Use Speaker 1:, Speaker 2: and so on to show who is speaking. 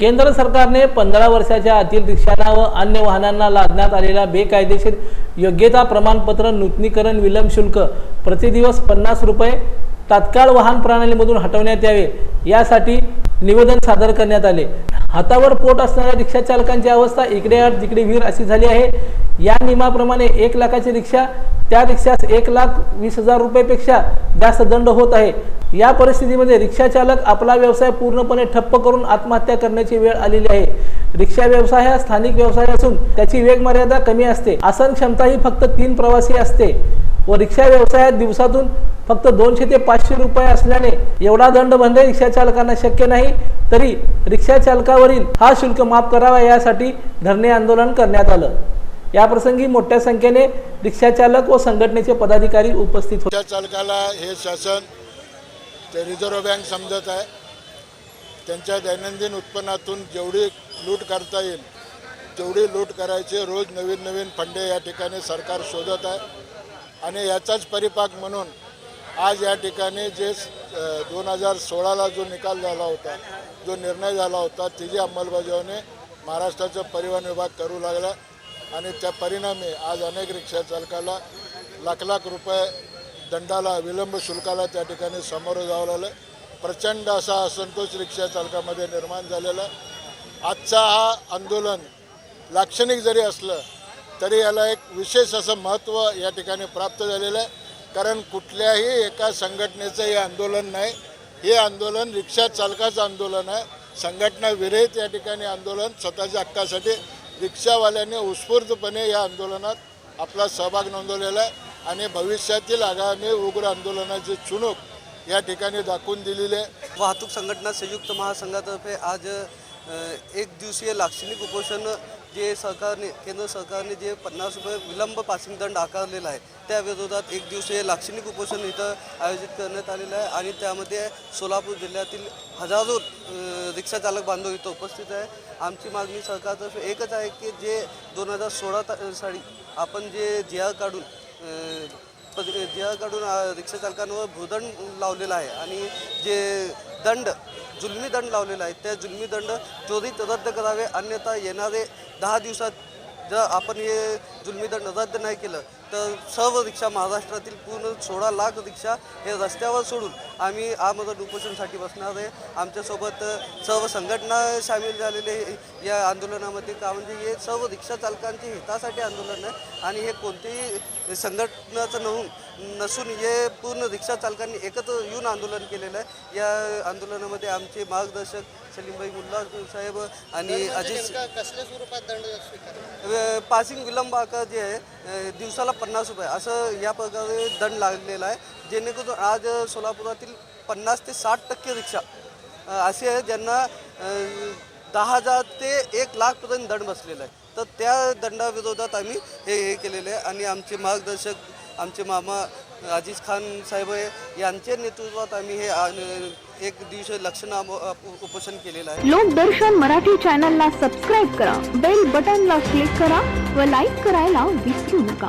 Speaker 1: केंद्र सरकारने पंधरा वर्षाच्या आतील रिक्षांना व अन्य वाहनांना लादण्यात आलेल्या बेकायदेशीर योग्यता प्रमाणपत्र नूतनीकरण विलंब शुल्क प्रतिदिवस पन्नास रुपये तात्काळ वाहन प्रणालीमधून हटवण्यात यावे. यासाठी निवेदन सादर करण्यात आले. हातावर पोट असणाऱ्या रिक्षा चालकांची अवस्था इकडे आठ तिकडे विहीर अशी झाली आहे. या नियमाप्रमाणे एक लाखाची रिक्षा त्या रिक्षास एक लाख वीस हजार रुपयेपेक्षा जास्त दंड होत आहे. या परिस्थितीमध्ये रिक्षा चालक आपला व्यवसाय पूर्णपणे ठप्प करून आत्महत्या करण्याची वेळ आलेली आहे. रिक्षा व्यवसाय हा स्थानिक व्यवसाय असून त्याची वेग मर्यादा कमी असते. आसन क्षमता ही फक्त तीन प्रवासी असते व रिक्षा व्यवसायात दिवसातून फक्त दोनशे ते पाचशे रुपये असल्याने एवढा दंड भरणे रिक्षा चालकांना शक्य नाही. तरी रिक्षा चालकावरील हा शुल्क माफ करावा यासाठी धरणे आंदोलन करण्यात आलं. याप्रसंगी मोठ्या संख्येने रिक्षा चालक व संघटनेचे पदाधिकारी उपस्थित होते.
Speaker 2: चालकाला हे शासन ते रिझर्व्ह बँक समजत आहे. त्यांच्या दैनंदिन उत्पन्नातून जेवढी लूट करता येईल तेवढी लूट करायची रोज नवीन नवीन फंडे या ठिकाणी सरकार शोधत आहे. आणि याचाच परिपाक म्हणून आज या ठिकाणी जे दोन हजार सोळाला जो निकाल झाला होता जो निर्णय झाला होता तिची अंमलबजावणी महाराष्ट्राचा परिवहन विभाग करू लागला आणि त्या परिणामी आज अनेक रिक्षा चालकाला लाख लाख रुपये दंडाला विलंब शुल्काला त्या ठिकाणी सामोरं जावं लागलं. प्रचंड असा असंतोष रिक्षा चालकामध्ये निर्माण झालेला. आजचा हा आंदोलन लाक्षणिक जरी असलं तरी याला एक विशेष असं महत्त्व या ठिकाणी प्राप्त झालेलं आहे. कारण कुठल्याही एका संघटनेचं हे आंदोलन नाही. हे आंदोलन रिक्षा चालकाचं आंदोलन आहे. संघटना विरहित या ठिकाणी आंदोलन स्वतःच्या हक्कासाठी रिक्षावाल्यांनी उत्स्फूर्तपणे या आंदोलनात आपला सहभाग नोंदवलेला आहे आणि भविष्यातील आगामी उग्र आंदोलनाची चुणूक या ठिकाणी दाखवून दिलेली आहे.
Speaker 3: वाहतूक संघटना संयुक्त महासंघातर्फे आज एक दिवसीय लाक्षणिक उपोषण जे सरकारने केंद्र सरकारने जे पन्नास रुपये विलंब पासिंग दंड आकारलेला आहे त्या विरोधात एक दिवसीय लाक्षणिक उपोषण इथं आयोजित करण्यात आलेलं आहे आणि त्यामध्ये सोलापूर जिल्ह्यातील हजारो रिक्षा चालक बांधव इथं उपस्थित आहे. आमची मागणी सरकारतर्फे एकच आहे की जे दोन हजार सोळा ता- साली आपण जे जी आर काढून अ, रिक्षाचालकांवर भूदंड लावलेला आहे आणि जे दंड जुलमी दंड लावलेला आहे त्या जुलमी दंड त्वरित रद्द करावे अन्यथा येणारे दहा दिवसात जर आपण हे जुलमी दंड रद्द नाही केलं तर सर्व रिक्षा महाराष्ट्रातील पूर्ण सोळा लाख रिक्षा हे रस्त्यावर सोडून आम्ही आमरण उपोषणसाठी बसणार आहे. आमच्यासोबत सर्व संघटना सामील झालेले या आंदोलनामध्ये. का म्हणजे हे सर्व रिक्षा चालकांच्या हितासाठी आंदोलन आहे आणि हे कोणतेही संघटनाचं नवून नसून हे पूर्ण रिक्षा चालकांनी एकत्र येऊन आंदोलन केलेलं आहे. या आंदोलनामध्ये आमचे मार्गदर्शक सलीमभाई मुल्ला साहेब आणि अजित
Speaker 4: कसल्या स्वरूपात दंड
Speaker 3: पासिंग विलंब आकार जे आहे दिवसाला पन्नास रुपये. असं या प्रकारे दंड लागलेला आहे जेणेकरून आज सोलापुरातील पन्नास ते साठ टक्के रिक्षा असे आहे ज्यांना दहा हजार ते एक लाखपर्यंत दंड बसलेला आहे. तर त्या दंडाविरोधात आम्ही हे हे केलेले आहे आणि आमचे मार्गदर्शक आमचे मामा अजीज खान साहेब आहे, यांच्या नेतृत्वात आम्ही हे एक दिवशी लक्षण उपोषण केलेलं आहे.
Speaker 5: लोकदर्शन मराठी चॅनलला सबस्क्राईब करा बेल बटनला क्लिक करा व लाईक करायला विसरू नका.